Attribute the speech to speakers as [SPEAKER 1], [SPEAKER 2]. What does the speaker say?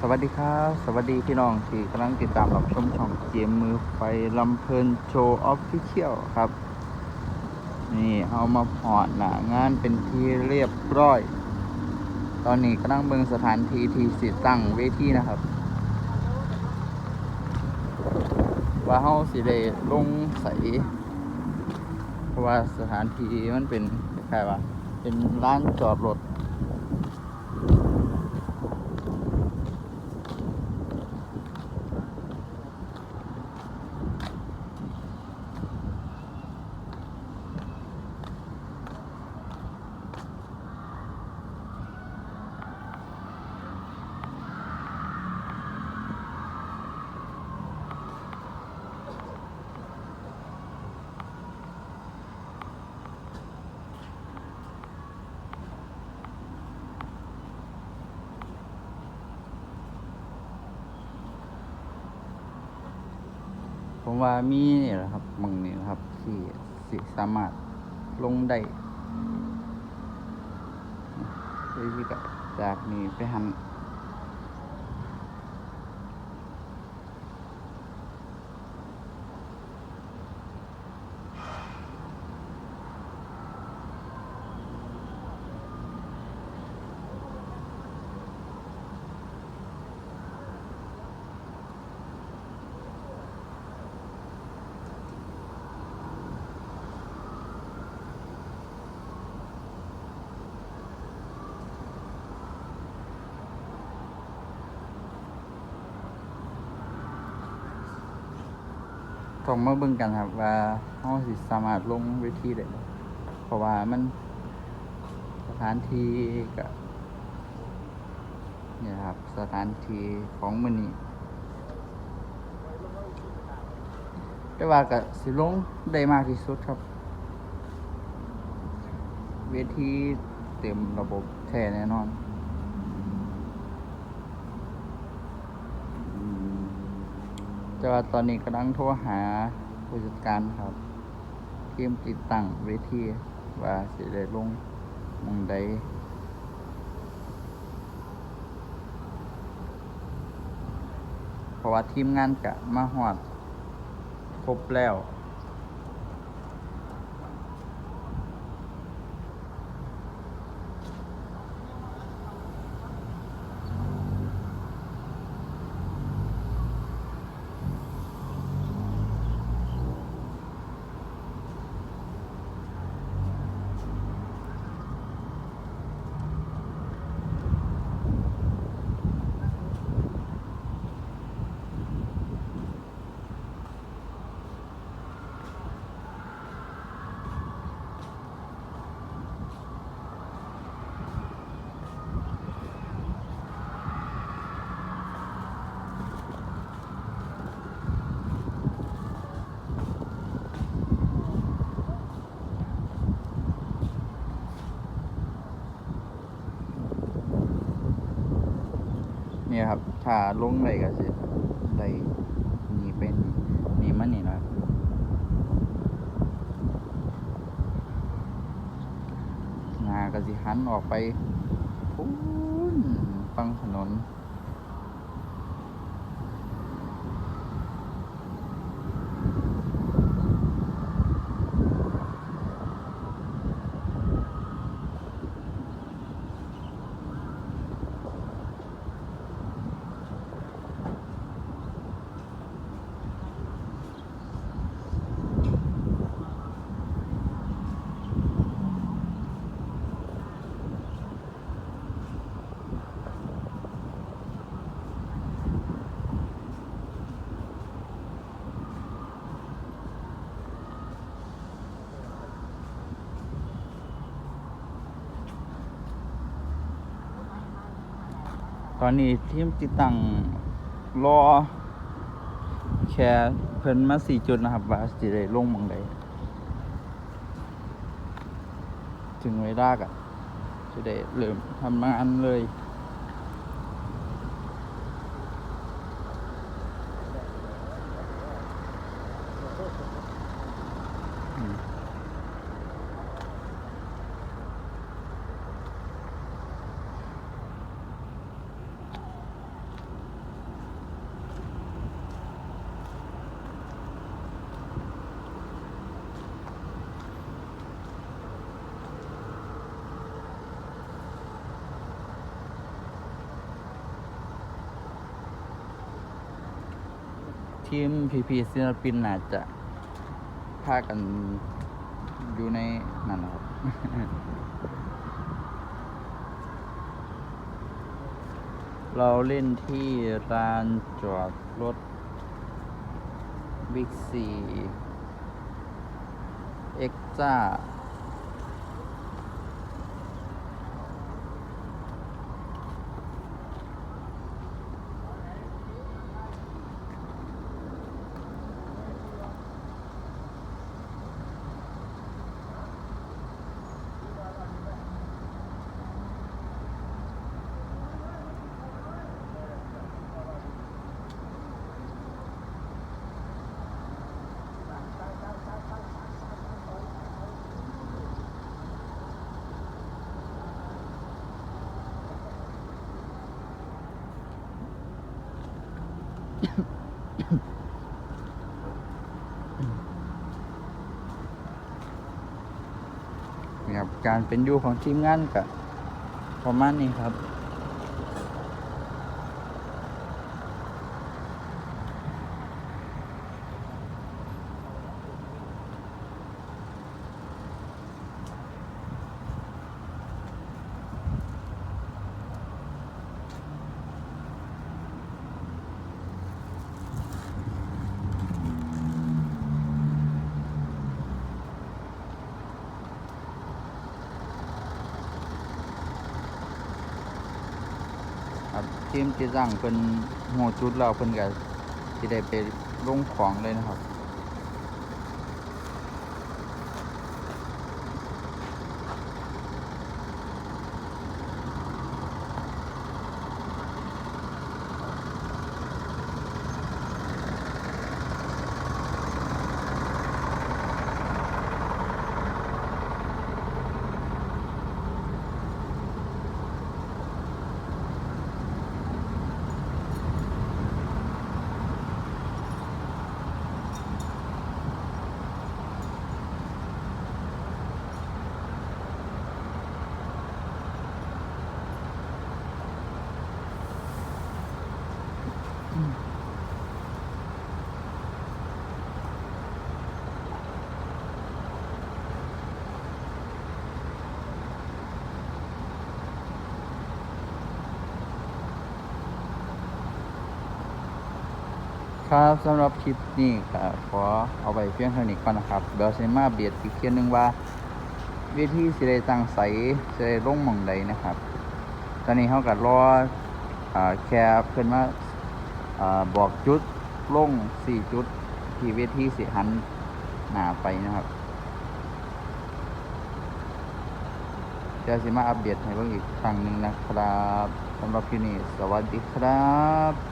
[SPEAKER 1] สวัสดีครับ สวัสดีพี่น้องที่กำลังติดตามรับชมช่องเกมมือไฟลำเพลินโชว์ออฟฟิเชียลครับ นี่เอามาพอดหนางานเป็นที่เรียบร้อย ตอนนี้กำลังเบิงสถานที่ที่สิตั้งเวทีนะครับ ว่าเฮาสิได้ลงใสเพราะว่าสถานที่มันเป็นคล้ายๆว่า เป็นร้านจอดรถ ผมว่ามีนี่แหละครับบางนี่นะครับที่สิสามารถลงได้วิธีกจากนี้ไปหัน ต้องมาเบิ่งกันครับว่าเฮาสิสามารถลงเวทีได้เพราะว่ามันสถานที่ก็เนี่ยครับสถานที่ของมือนี้แต่ว่าก็สิลงได้มากที่สุดครับ เวทีเต็มระบบแท้แน่นอน แต่ว่าตอนนี้กำลังโทรหาผู้จัดการครับทีมติดตั้งเวทีว่าสิได้ลงมงใดเพราะว่าทีมงานกะมาหอด ครบแล้ว นี่ครับถ้าลงได้ก็สิได้หนี่เป็นหนี่มันนี่นะครับนาก็สิหันออกไปพูนฟังถนน ตอนนี้ทีมติดตั้งรอแค่เพิ่นมาสี่จุดนะครับว่าสิได้ลงมองใดถึงเวลาก็จะได้เริ่มทำงานเลย ทีมพีพีศิลปินน่าจะพากันอยู่ในนั่นครับเราเล่นที่ลานจอดรถบิ๊กซีเอ็กซ่า ครับการเป็นอยู่ของทีมงานกับประมาณนี้ครับ ครับทีมที่สั่งเป็นหัวจุดเราเพิ่นก็ที่ได้ไปลงของเลยนะครับ ครับสำหรับคลิปนี้ก็ขอเอาไปเพียงเท่านี้ก่อนนะครับเดี๋ยวสิมาเบียดอีกเทียนหนึ่งว่าวิธีสิได้ตั้งใสสิได้ลงมองใดนะครับ ตอนนี้เฮาก็รออแค่เพิ่อนมา อบอกจุดลง4จุด ที่เวทีสิหันหนาไปนะครับจะสิมาอัปเดตให้เพิ่งอีกครั้งหนึ่งนะครับสำหรับคลิปนี้สวัสดีครับ